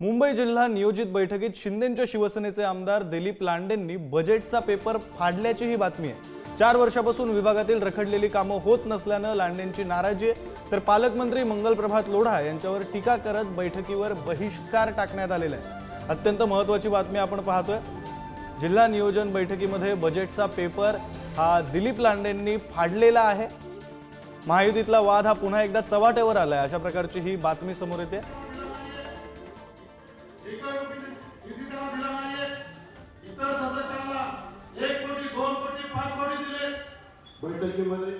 मुंबई जिल्हा नियोजित बैठकीत शिंदेच्या शिवसेनेचे आमदार दिलीप लांडेंनी बजेटचा पेपर फाडल्याची ही बातमी आहे. चार वर्षापासून विभागातील रखडलेली कामं होत नसल्यानं लांडेंची नाराजी आहे. तर पालकमंत्री मंगलप्रभात लोढा यांच्यावर टीका करत बैठकीवर बहिष्कार टाकण्यात आलेला आहे. अत्यंत महत्त्वाची बातमी आपण पाहतोय. जिल्हा नियोजन बैठकीमध्ये बजेटचा पेपर हा दिलीप लांडेंनी फाडलेला आहे. महायुतीतला वाद हा पुन्हा एकदा चव्हाट्यावर आहे अशा प्रकारची ही बातमी समोर येते. एकही निधी त्याला दिला नाहीये. इतर सदस्यांना एक कोटी दोन कोटी पाच कोटी दिले. बैठकीमध्ये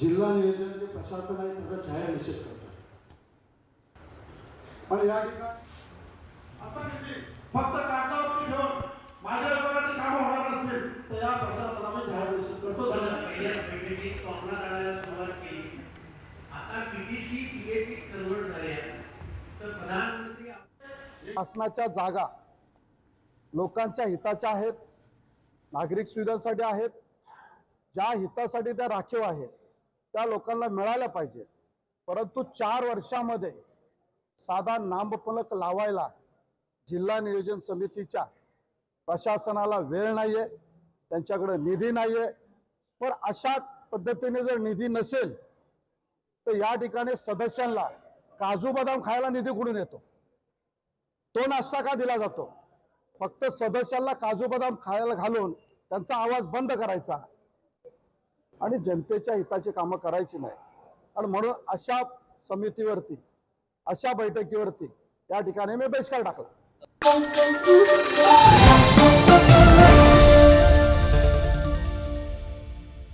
जिल्हा नियोजन जे प्रशासन आहे त्याचा जाहीर निषेध करतो आणि या ठिकाणी असा निधी फक्त कागदावरती ठेवून माझ्या विभागातील कामं होणार नसतील तर या प्रशासनाने जाहीर निषेध करतो. धन्यवाद. आता पीटीसी पीएपी कन्वर्ट झाल्या तर प्रधानमंत्री शासनाच्या जागा लोकांच्या हिताच्या आहेत नागरिक सुविधांसाठी आहेत ज्या हितासाठी त्या राखीव आहेत त्या लोकांना मिळाल्या पाहिजेत. परंतु चार वर्षामध्ये साधा नामफलक लावायला जिल्हा नियोजन समितीच्या प्रशासनाला वेळ नाही आहे त्यांच्याकडे निधी नाहीये. पण अशा पद्धतीने जर निधी नसेल तर या ठिकाणी सदस्यांना काजू बदाम खायला निधी कुठून येतो? तो नाश्ता का दिला जातो? फक्त सदस्यांना काजू बदाम खायला घालून त्यांचा आवाज बंद करायचा. आणि जनतेच्या हिताची कामं करायची नाही. आणि म्हणून अशा समितीवरती अशा बैठकीवरती या ठिकाणी मी बहिष्कार टाकला.